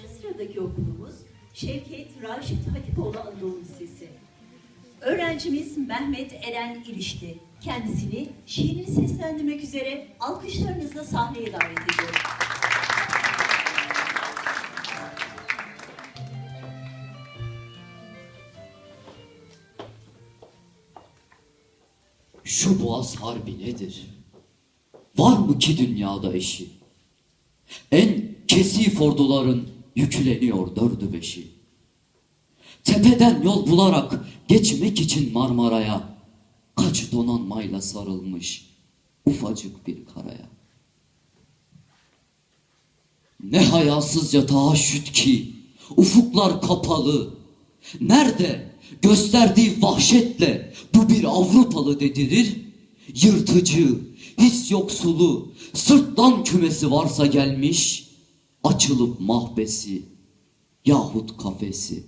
sıradaki okulumuz Şevket Raşit Hatipoğlu Anadolu Lisesi. Öğrencimiz Mehmet Eren İlişti. Kendisini şiirini seslendirmek üzere alkışlarınızla sahneye davet ediyorum. Şu boğaz harbi nedir? Var mı ki dünyada eşi? En kesif orduların yükleniyor dördü beşi. Tepeden yol bularak geçmek için Marmara'ya kaç donanmayla sarılmış ufacık bir karaya. Ne hayasızca tahaşüt ki ufuklar kapalı. Nerede gösterdiği vahşetle bu bir Avrupalı dedirir? Yırtıcı, his yoksulu, sırtlan kümesi varsa gelmiş, açılıp mahbesi yahut kafesi.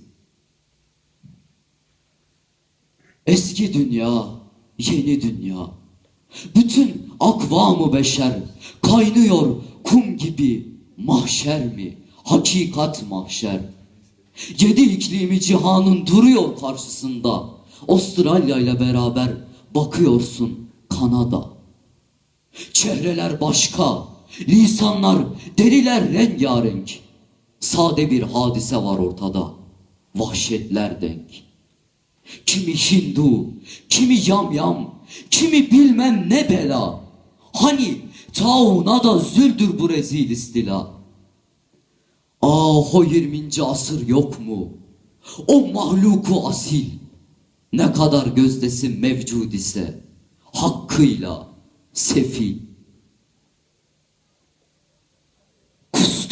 Eski dünya, yeni dünya. Bütün akvamı beşer kaynıyor kum gibi mahşer mi? Hakikat mahşer. Yedi iklimi cihanın duruyor karşısında. Avustralya ile beraber bakıyorsun Kanada. Çehreler başka, lisanlar, deriler rengarenk. Sade bir hadise var ortada. Vahşetler denk. Kimi Hindu, kimi yamyam, kimi bilmem ne bela. Hani tauna da züldür bu rezil istila. Ah o 20. asır yok mu? O mahluku asil. Ne kadar gözdesi mevcud ise hakkıyla sefil.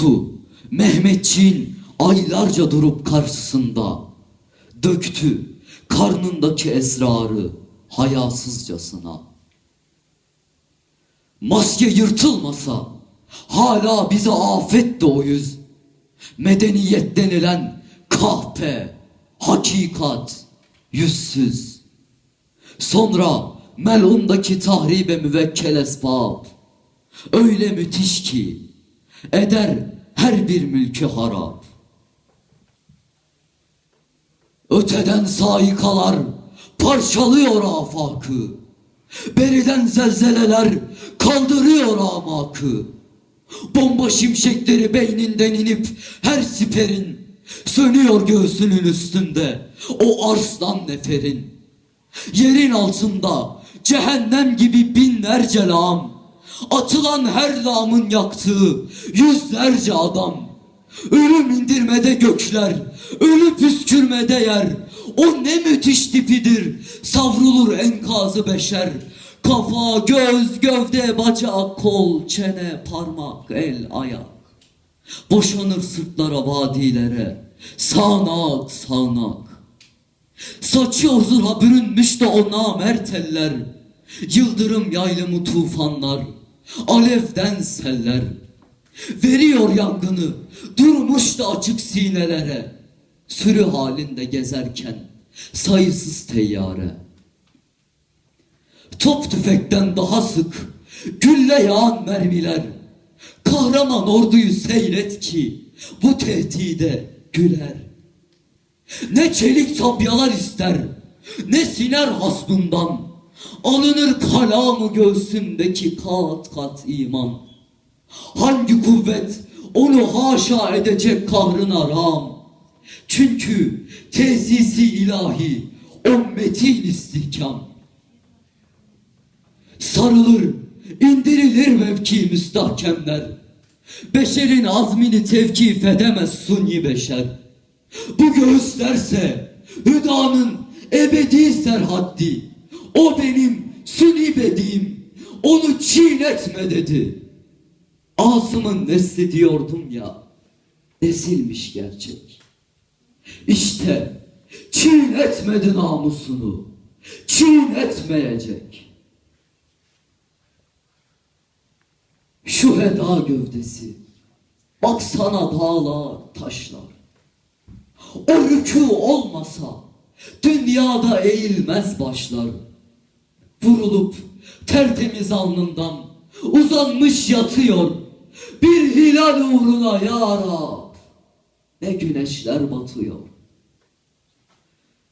Kustu Mehmetçiğin aylarca durup karşısında döktü karnındaki esrarı hayasızcasına. Maske yırtılmasa hala bize afet o yüz. Medeniyet denilen kahpe, hakikat, yüzsüz. Sonra melundaki tahribe müvekkel esbab. Öyle müthiş ki eder her bir mülkü harap. Öteden saikalar parçalıyor afakı. Beriden zelzeleler kaldırıyor amakı. Bomba şimşekleri beyninden inip her siperin sönüyor göğsünün üstünde o arslan neferin. Yerin altında cehennem gibi binlerce lağım. Atılan her lağımın yaktığı yüzlerce adam. Ölüm indirmede gökler, ölü püskürmede yer. O ne müthiş tipidir, savrulur enkazı beşer. Kafa, göz, gövde, bacak, kol, çene, parmak, el, ayak. Boşanır sırtlara, vadilere, sağanak, sağanak. Saçı huzura bürünmüş de o namert eller. Yıldırım yaylımı tufanlar, alevden seller. Veriyor yangını, durmuş da açık sinelere. Sürü halinde gezerken sayısız teyyare. Top tüfekten daha sık, gülle yağan mermiler. Kahraman orduyu seyret ki bu tehdide güler. Ne çelik tabyalar ister, ne siner hasbından. Alınır kalamı göğsündeki kat kat iman. Hangi kuvvet onu haşa edecek kahrına ram? Çünkü tesisi ilahi ümmetin istihkam. Sarılır, indirilir mevki müstahkemler. Beşerin azmini tevkif edemez suni beşer. Bu göğüslerse hüdanın ebedi serhaddi. O benim suni bediğim, onu çiğnetme dedi. Asım'ın nesli diyordum ya, nesilmiş gerçek. İşte çiğnetmedi namusunu, çiğnetmeyecek. Şu heda gövdesi, baksana dağlar, taşlar. O rükû olmasa, dünyada eğilmez başlar. Vurulup tertemiz alnından uzanmış yatıyor. Bir hilal uğruna ya Rab. ne güneşler batıyor.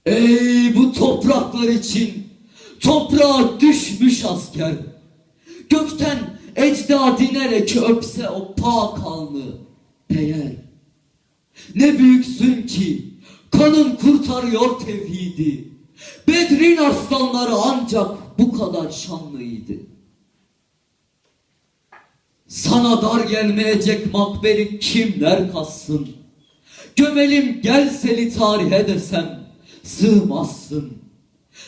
Ey bu topraklar için toprağa düşmüş asker. Gökten ecda dinerek öpse o pak alnı değer. Ne büyüksün ki kanın kurtarıyor tevhidi. Bedrin aslanları ancak bu kadar şanlıydı. Sana dar gelmeyecek makberi kimler kassın? Gömelim gel seni tarihe desem sığmazsın.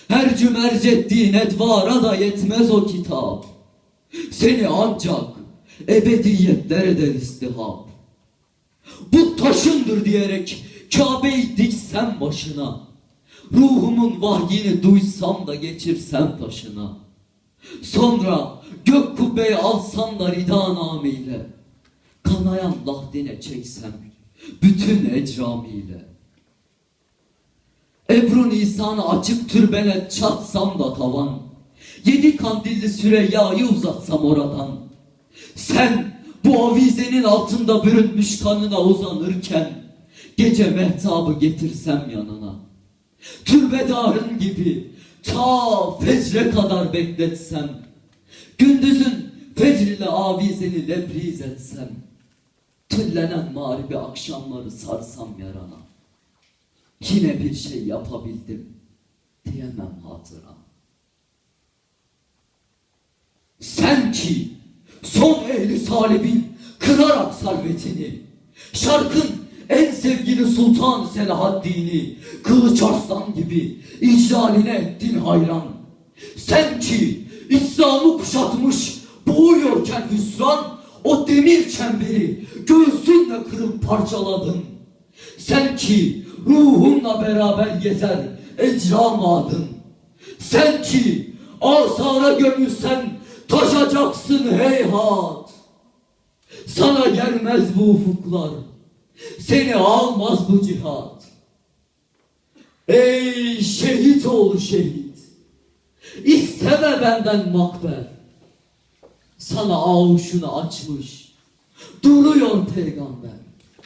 Her cümercettiğin edvara da yetmez o kitap. Seni ancak ebediyetler eder istihap. Bu taşındır diyerek Kabe'yi diksem başına. Ruhumun vahyini duysam da geçirsem taşına. Sonra gök kubbeyi alsam da rida namiyle. Kanayan lahdine çeksem bütün ecramiyle. Ebru Nisan'ı açık türbene çatsam da tavan. Yedi kandilli Süreyya'yı uzatsam oradan. Sen bu avizenin altında bürünmüş kanına uzanırken gece mehtabı getirsem yanına. Türbedarın gibi ta fecre kadar bekletsem. Gündüzün fecrile avizeni lebriz etsem. Tüllenen mağribi akşamları sarsam yarana. Yine bir şey yapabildim diyemem hatıra. Sen ki son ehli salibin kırarak salvetini, şarkın en sevgili sultan Selahaddin'i kılıç arslan gibi icraline ettin hayran. Sen ki İslam'ı kuşatmış boğuyorken hüsran o demir çemberi göğsünle kırıp parçaladın. Sen ki ruhunla beraber gezer ecram adın. Sen ki asara gömülsen taşacaksın heyhat. Sana gelmez bu ufuklar. Seni almaz bu cihat. Ey şehit oğlu şehit. İsteme benden makber. Sana avuşunu açmış. Duruyor peygamber.